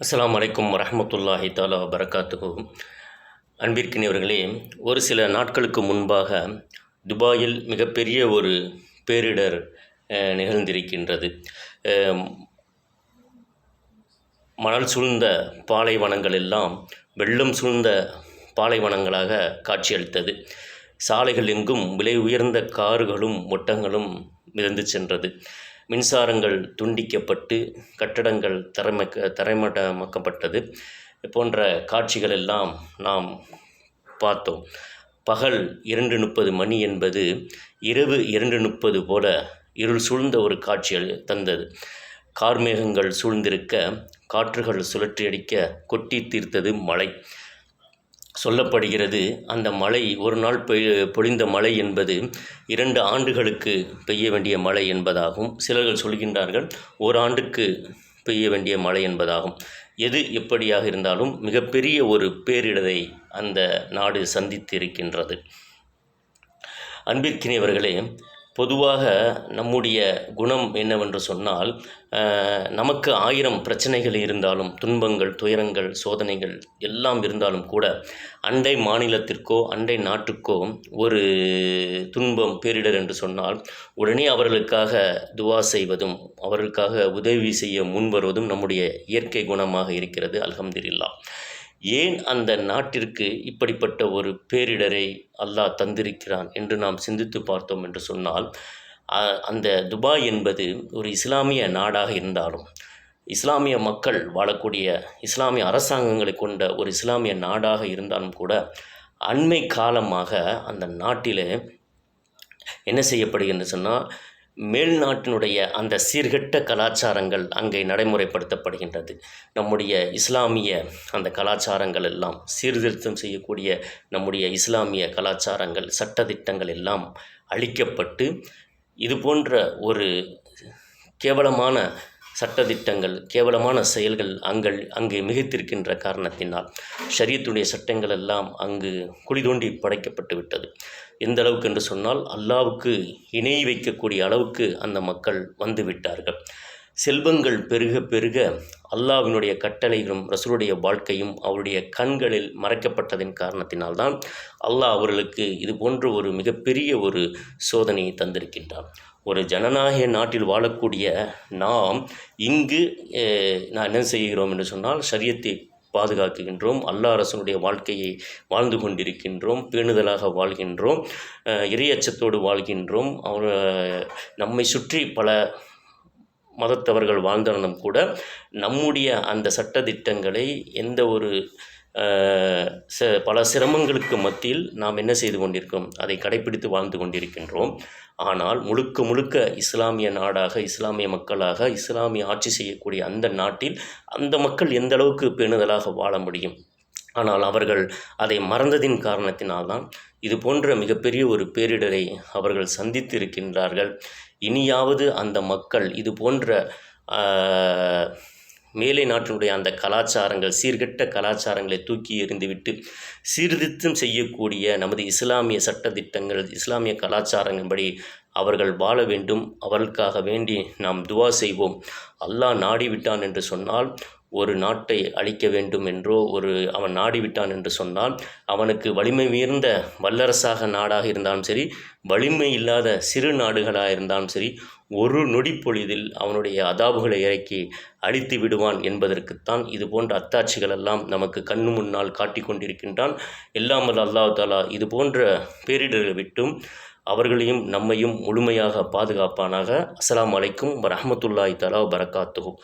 அஸ்லாம் அலைக்கும் வரமத்துல்லாஹி தாலா வரகாத்துஹு அன்பிற்கினியவர்களே ஒரு சில நாட்களுக்கு முன்பாக துபாயில் மிகப்பெரிய ஒரு பேரிடர் நிகழ்ந்திருக்கின்றது. மணல் சூழ்ந்த பாலைவனங்கள் எல்லாம் வெள்ளம் சூழ்ந்த பாலைவனங்களாக காட்சியளித்தது. சாலைகள் எங்கும் விலை உயர்ந்த கார்களும் ஒட்டங்களும் மிதந்து சென்றது. மின்சாரங்கள் துண்டிக்கப்பட்டு கட்டடங்கள் தரைமக்க தரைமட்டமாக்கப்பட்டது போன்ற காட்சிகள் எல்லாம் நாம் பார்த்தோம். பகல் இரண்டு முப்பது மணி என்பது இரவு இரண்டு முப்பது போல இருள் சூழ்ந்த ஒரு காட்சிகள் தந்தது. கார்மேகங்கள் சூழ்ந்திருக்க காற்றுகள் சுழற்றியடிக்க கொட்டி தீர்த்தது மழை. சொல்லப்படுகிறது. அந்த மழை ஒரு நாள் பெய் பொழிந்த மழை என்பது இரண்டு ஆண்டுகளுக்கு பெய்ய வேண்டிய மழை என்பதாகும். சிலர்கள் சொல்கின்றார்கள் ஓராண்டுக்கு பெய்ய வேண்டிய மழை என்பதாகும். எது எப்படியாக இருந்தாலும் மிகப்பெரிய ஒரு பேரிடரை அந்த நாடு சந்தித்து இருக்கின்றது அன்பிற்கினியவர்களே பொதுவாக நம்முடைய குணம் என்னவென்று சொன்னால் நமக்கு ஆயிரம் பிரச்சனைகள் இருந்தாலும் துன்பங்கள் துயரங்கள் சோதனைகள் எல்லாம் இருந்தாலும் கூட அண்டை மாநிலத்திற்கோ அண்டை நாட்டுக்கோ ஒரு துன்பம் பேரிடர் என்று சொன்னால் உடனே அவர்களுக்காக துவா செய்வதும் அவர்களுக்காக உதவி செய்ய முன்வருவதும் நம்முடைய இயற்கை குணமாக இருக்கிறது அல்ஹம்துலில்லாஹ். ஏன் அந்த நாட்டிற்கு இப்படிப்பட்ட ஒரு பேரிடரை அல்லாஹ் தந்திருக்கிறான் என்று நாம் சிந்தித்து பார்த்தோம் என்று சொன்னால் அந்த துபாய் என்பது ஒரு இஸ்லாமிய நாடாக இருந்தாலும் இஸ்லாமிய மக்கள் வாழக்கூடிய இஸ்லாமிய அரசாங்கங்களை கொண்ட ஒரு இஸ்லாமிய நாடாக இருந்தாலும் கூட அண்மை காலமாக அந்த நாட்டிலே என்ன செய்யப்படுகிறது சொன்னால் மேல் நாட்டினுடைய அந்த சீர்கெட்ட கலாச்சாரங்கள் அங்கே நடைமுறைப்படுத்தப்படுகின்றது. நம்முடைய இஸ்லாமிய அந்த கலாச்சாரங்கள் எல்லாம் சீர்திருத்தம் செய்யக்கூடிய நம்முடைய இஸ்லாமிய கலாச்சாரங்கள் சட்டத்திட்டங்கள் எல்லாம் அழிக்கப்பட்டு இது போன்ற ஒரு கேவலமான சட்டதிட்டங்கள் கேவலமான செயல்கள் அங்கள் அங்கே மிகைத்திருக்கின்ற காரணத்தினால் ஷரியத்துடைய சட்டங்கள் எல்லாம் அங்கு குழி தோண்டி படைக்கப்பட்டு விட்டது. எந்த அளவுக்கு என்று சொன்னால் அல்லாவுக்கு இணை வைக்கக்கூடிய அளவுக்கு அந்த மக்கள் வந்து விட்டார்கள். செல்வங்கள் பெருக பெருக அல்லாவினுடைய கட்டளைகளும் ரசூலுடைய வாழ்க்கையும் அவருடைய கண்களில் மறைக்கப்பட்டதின் காரணத்தினால்தான் அல்லாஹ் அவர்களுக்கு இது போன்ற ஒரு மிகப்பெரிய ஒரு சோதனையை தந்திருக்கின்றான். ஒரு ஜனநாயக நாட்டில் வாழக்கூடிய நாம் இங்கு நான் என்ன செய்கிறோம் என்று சொன்னால் சரியத்தை பாதுகாக்குகின்றோம் அல்லாஹ் அரசனுடைய வாழ்க்கையை வாழ்ந்து கொண்டிருக்கின்றோம் பேணுதலாக வாழ்கின்றோம் இறையச்சத்தோடு வாழ்கின்றோம் அவர் நம்மை சுற்றி பல மதத்தவர்கள் வாழ்ந்தாலும் கூட நம்முடைய அந்த சட்டத்திட்டங்களை எந்த ஒரு ச பல சிரமங்களுக்கு மத்தியில் நாம் என்ன செய்து கொண்டிருக்கிறோம்? அதை கடைப்பிடித்து வாழ்ந்து கொண்டிருக்கின்றோம். ஆனால் முழுக்க முழுக்க இஸ்லாமிய நாடாக இஸ்லாமிய மக்களாக இஸ்லாமிய ஆட்சி செய்யக்கூடிய அந்த நாட்டில் அந்த மக்கள் எந்த அளவுக்கு பேணுதலாக வாழ முடியும்? ஆனால் அவர்கள் அதை மறந்ததின் காரணத்தினால்தான் இது போன்ற மிகப்பெரிய ஒரு பேரிடரை அவர்கள் சந்தித்து இருக்கின்றார்கள் இனியாவது அந்த மக்கள் இது போன்ற மேலை நாட்டினுடைய அந்த கலாச்சாரங்கள் சீர்கெட்ட கலாச்சாரங்களை தூக்கி எறிந்துவிட்டு சீர்திருத்தம் செய்யக்கூடிய நமது இஸ்லாமிய சட்டதிட்டங்கள் இஸ்லாமிய கலாச்சாரங்களின்படி அவர்கள் வாழ வேண்டும். அவர்களுக்காக வேண்டி நாம் துவா செய்வோம். அல்லாஹ் நாடிவிட்டான் என்று சொன்னால் ஒரு நாட்டை அழிக்க வேண்டும் என்றோ ஒரு அவன் நாடிவிட்டான் என்று சொன்னால் அவனுக்கு வலிமை உயர்ந்த வல்லரசாக நாடாக இருந்தாலும் சரி வலிமை இல்லாத சிறு நாடுகளாக இருந்தாலும் சரி ஒரு நொடிப்பொழுதில் அவனுடைய அதாபுகளை இறக்கி அழித்து விடுவான் என்பதற்குத்தான் இது போன்ற அத்தாட்சிகள் எல்லாம் நமக்கு கண்ணு முன்னால் காட்டிக் கொண்டிருக்கின்றான். எல்லாமல் அல்லாஹ் தாலா இது போன்ற பேரிடர்களை விட்டும் அவர்களையும் நம்மையும் முழுமையாக பாதுகாப்பானாக. அஸ்லாம் அலைக்கும் வரஹ்மத்துல்லாஹி தஆலா பரக்காத்துகும்